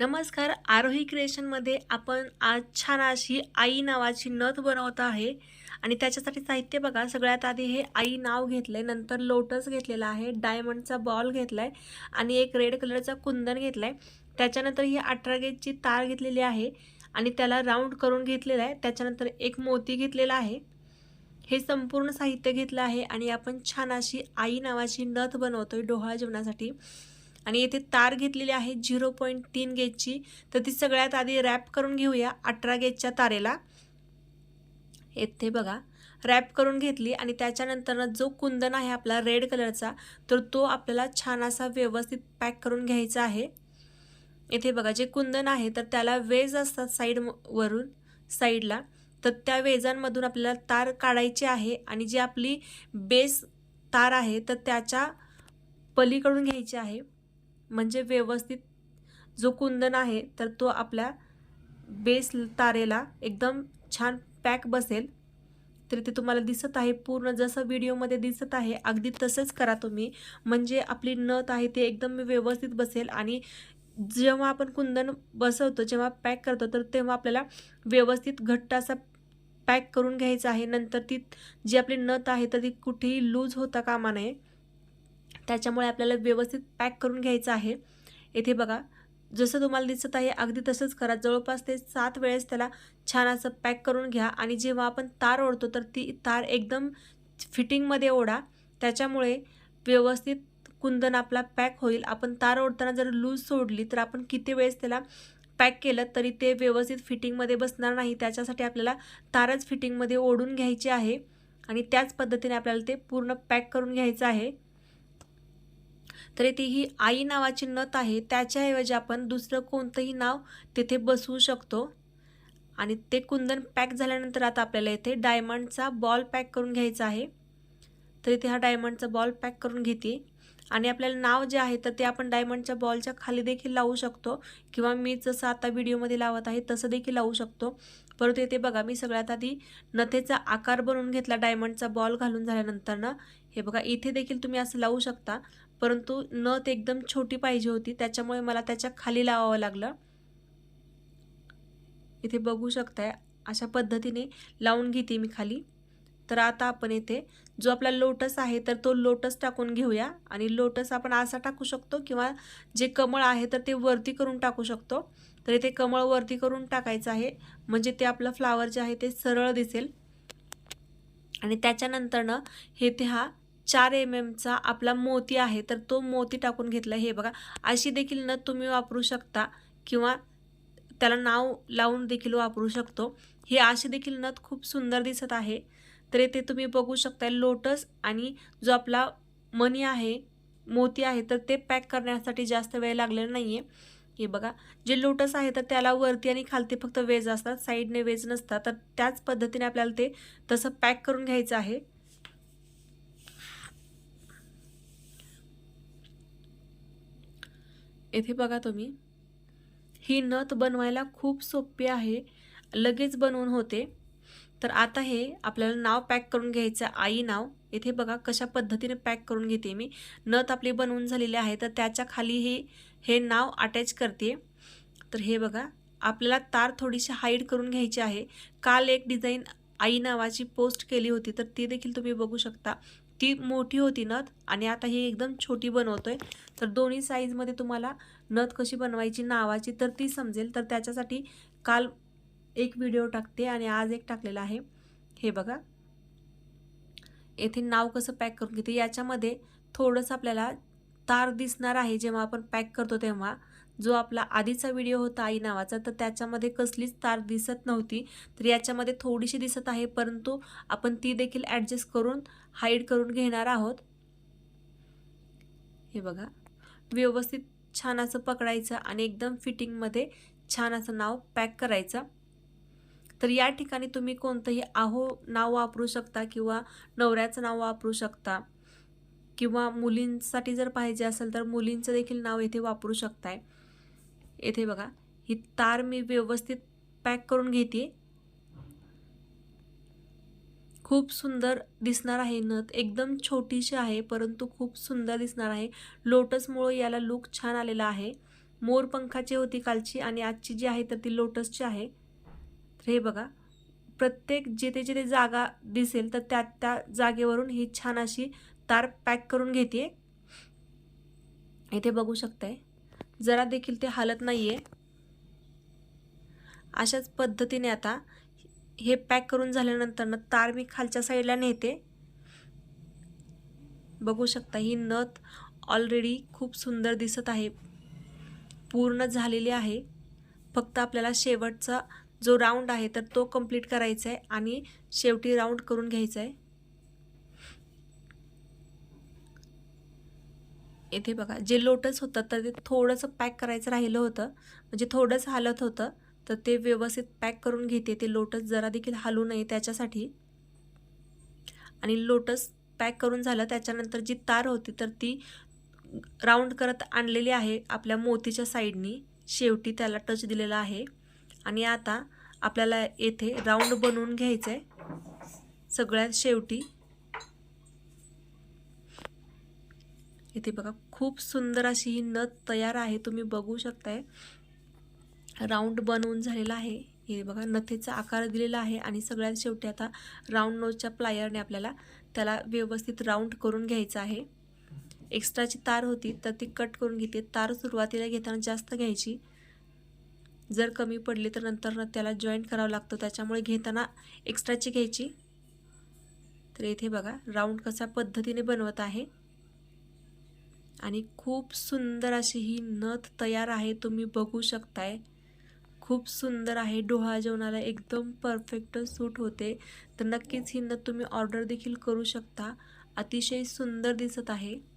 नमस्कार आरोही क्रिएशनमध्ये आपण आज छान अशी आई नावाची नथ बनवत आहे आणि त्याच्यासाठी साहित्य बघा सगळ्यात आधी हे आई नाव घेतलं आहे नंतर लोटस घेतलेला आहे डायमंडचा बॉल घेतला आहे आणि एक रेड कलरचा कुंदन घेतला आहे त्याच्यानंतर ही अठरा गेजची तार घेतलेली आहे आणि त्याला राऊंड करून घेतलेला आहे. त्याच्यानंतर एक मोती घेतलेला आहे. हे संपूर्ण साहित्य घेतलं आहे आणि आपण छान अशी आई नावाची नथ बनवतो आहे डोहाळा जेवणासाठी. आणि येथे तार घेतलेली आहे झिरो पॉईंट तीन गेजची. तर ती सगळ्यात आधी रॅप करून घेऊया अठरा गेजच्या तारेला. येथे बघा रॅप करून घेतली आणि त्याच्यानंतरनं जो कुंदन आहे आपला रेड कलरचा तर तो आपल्याला छान असा व्यवस्थित पॅक करून घ्यायचा आहे. येथे बघा जे कुंदन आहे तर त्याला वेज असतात साईड वरून साईडला तर त्या वेजांमधून आपल्याला तार काढायची आहे आणि जी आपली बेस तार आहे तर त्याच्या पलीकडून घ्यायची आहे. म्हणजे व्यवस्थित जो कुंदन आहे तर तो आपल्या बेस तारेला एकदम छान पॅक बसेल. तर ते तुम्हाला दिसत आहे पूर्ण जसं व्हिडिओमध्ये दिसत आहे अगदी तसंच करा तुम्ही. म्हणजे आपली नथ आहे ते एकदम व्यवस्थित बसेल आणि जेव्हा आपण कुंदन बसवतो जेव्हा पॅक करतो तर तेव्हा आपल्याला व्यवस्थित घट्ट असा पॅक करून घ्यायचा आहे. नंतर ती जी आपली नथ आहे तर ती कुठेही लूज होता कामा नये. त्याच्यामुळे आपल्याला व्यवस्थित पॅक करून घ्यायचं आहे. येथे बघा जसं तुम्हाला दिसत आहे अगदी तसंच करा. जवळपास ते सात वेळेस त्याला छान असं पॅक करून घ्या. आणि जेव्हा आपण तार ओढतो तर ती तार एकदम फिटिंगमध्ये ओढा. त्याच्यामुळे व्यवस्थित कुंदन आपला पॅक होईल. आपण तार ओढताना जर लूज सोडली तर आपण किती वेळेस त्याला पॅक केलं तरी ते व्यवस्थित फिटिंगमध्ये बसणार नाही. त्याच्यासाठी आपल्याला तारच फिटिंगमध्ये ओढून घ्यायची आहे. आणि त्याच पद्धतीने आपल्याला ते पूर्ण पॅक करून घ्यायचं आहे. तर इथे ही आई नावाची नथ आहे त्याच्याऐवजी आपण दुसरं कोणतंही नाव तिथे बसवू शकतो. आणि ते कुंदन पॅक झाल्यानंतर आता आपल्याला इथे डायमंडचा बॉल पॅक करून घ्यायचा आहे. तर इथे हा डायमंडचा बॉल पॅक करून घेते. आणि आपल्याला नाव जे आहे तर ते आपण डायमंडच्या बॉलच्या खाली देखील लावू शकतो. किंवा मी जसं आता व्हिडिओमध्ये लावत आहे तसं देखील लावू शकतो. परंतु येथे बघा मी सगळ्यात आधी नथेचा आकार बनवून घेतला डायमंडचा बॉल घालून झाल्यानंतर ना हे बघा इथे देखील तुम्ही असं लावू शकता. परंतु नथ एकदम छोटी पाहिजे होती त्याच्यामुळे मला त्याच्याखाली लावावं लागलं. इथे बघू शकताय अशा पद्धतीने लावून घेते मी खाली. तर आता आपण येथे जो आपला लोटस आहे तर तो लोटस टाकून घेऊया. आणि लोटस आपण असा टाकू शकतो किंवा जे कमळ आहे तर ते वरती करून टाकू शकतो. तर इथे कमळ वरती करून टाकायचं आहे. म्हणजे ते आपलं फ्लावर जे आहे ते सरळ दिसेल. आणि त्याच्यानंतरनं हे ते हा चार एम एमचा आपला मोती आहे तर तो मोती टाकून घेतला. हे बघा अशी देखील नथ तुम्ही वापरू शकता किंवा त्याला नाव लावून देखील वापरू शकतो. ही अशी देखील नथ खूप सुंदर दिसत आहे. तर येथे तुम्ही बघू शकता लोटस आणि जो आपला मनी आहे मोती आहे तर ते पॅक करण्यासाठी जास्त वेळ लागलेला नाही आहे हे बघा जे लोटस आहे तर त्याला वरती आणि खालती फक्त वेज असतात साईडने वेज नसतात. तर त्याच पद्धतीने आपल्याला ते तसं पॅक करून घ्यायचं आहे. येथे बघा तुम्ही. ही नथ बनवायला खूप सोपी आहे. लगेच बनवून होते. तर आता हे आपल्याला नाव पॅक करून घ्यायचं आई नाव. येथे बघा कशा पद्धतीने पॅक करून घेते मी. नथ आपली बनवून झालेली आहे. तर त्याच्याखाली हे हे नाव अटॅच करते. तर हे बघा. आपल्याला तार थोडीशी हाईड करून घ्यायची आहे. काल एक डिझाईन आई नावाची पोस्ट केली होती. तर ती देखील तुम्ही बघू शकता. ती मोठी होती नथ आणि आता ही एकदम छोटी बनवतोय. तर दोन्ही साईजमध्ये तुम्हाला नथ कशी बनवायची नावाची तर ती समजेल. तर त्याच्यासाठी काल एक व्हिडिओ टाकते आणि आज एक टाकलेला आहे. हे बघा. येथे नाव कसं पॅक करून घेते? याच्यामध्ये थोडंसं आपल्याला तार दिसणार आहे. जेव्हा आपण पॅक करतो तेव्हा जो आपला आधीचा व्हिडिओ होता आई नावाचा तर त्याच्यामध्ये कसलीच तार दिसत नव्हती. तर याच्यामध्ये थोडीशी दिसत आहे परंतु आपण ती देखील ॲडजस्ट करून हाईड करून घेणार आहोत. हे बघा. व्यवस्थित छान असं पकडायचं आणि एकदम फिटिंगमध्ये छान असं नाव पॅक करायचं. तर या ठिकाणी तुम्ही कोणतंही आहो नाव वापरू शकता किंवा नवऱ्याचं नाव वापरू शकता किंवा मुलींसाठी जर पाहिजे असेल तर मुलींचं देखील नाव इथे वापरू शकताय. येथे बघा ही तार मी व्यवस्थित पॅक करून घेते. खूप सुंदर दिसणार आहे नथ एकदम छोटीशी आहे परंतु खूप सुंदर दिसणार आहे. लोटसमुळं याला लुक छान आलेला आहे. मोर पंखाची होती कालची आणि आजची जी आहे तर ती लोटसची आहे. तर हे बघा प्रत्येक जिथे जिथे जागा दिसेल तर त्या त्या जागेवरून ही छान अशी तार पॅक करून घेते. इथे बघू शकताय. जरा देखील ते हालत नाही आहे अशाच पद्धतीने आता हे पॅक करून झाल्यानंतर ना तार मी खालच्या साईडला नेते. बघू शकता ही नथ ऑलरेडी खूप सुंदर दिसत आहे. पूर्ण झालेली आहे. फक्त आपल्याला शेवटचा जो राऊंड आहे तर तो कंप्लीट करायचा आहे आणि शेवटी राऊंड करून घ्यायचा आहे इथे बघा जे लोटस होतं तर ते थोडंसं पॅक करायचं राहिलं होतं. म्हणजे थोडंसं हालत होतं तर ते व्यवस्थित पॅक करून घेते. ते लोटस जरा देखील हालू नये त्याच्यासाठी. आणि लोटस पॅक करून झालं त्याच्यानंतर जी तार होती तर ती राऊंड करत आणलेली आहे आपल्या मोतीच्या साईडनी शेवटी त्याला टच दिलेला आहे. आणि आता आपल्याला येथे राऊंड बनवून घ्यायचं आहे सगळ्यात शेवटी. इथे बघा खूप सुंदर अशी ही नथ तयार आहे तुम्ही बघू शकताय. राऊंड बनवून झालेला आहे. हे बघा नथेचा आकार दिलेला आहे आणि सगळ्यात शेवटी आता राऊंड नोजच्या प्लायरने आपल्याला त्याला व्यवस्थित राऊंड करून घ्यायचं आहे. एक्स्ट्राची तार होती तर ती कट करून घेते. तार सुरुवातीला घेताना जास्त घ्यायची. जर कमी पडली तर नंतर त्याला जॉईंट करावं लागतं. त्याच्यामुळे घेताना एक्स्ट्राची घ्यायची. तर इथे बघा राऊंड कशा पद्धतीने बनवत आहे. आणि खूप सुंदर अशी ही नथ तयार आहे तुम्ही बघू शकताय. खूप सुंदर आहे डोहा जेवणाला एकदम परफेक्ट सूट होते. तर नक्कीच ही नथ तुम्ही ऑर्डर देखील करू शकता. अतिशय सुंदर दिसत आहे.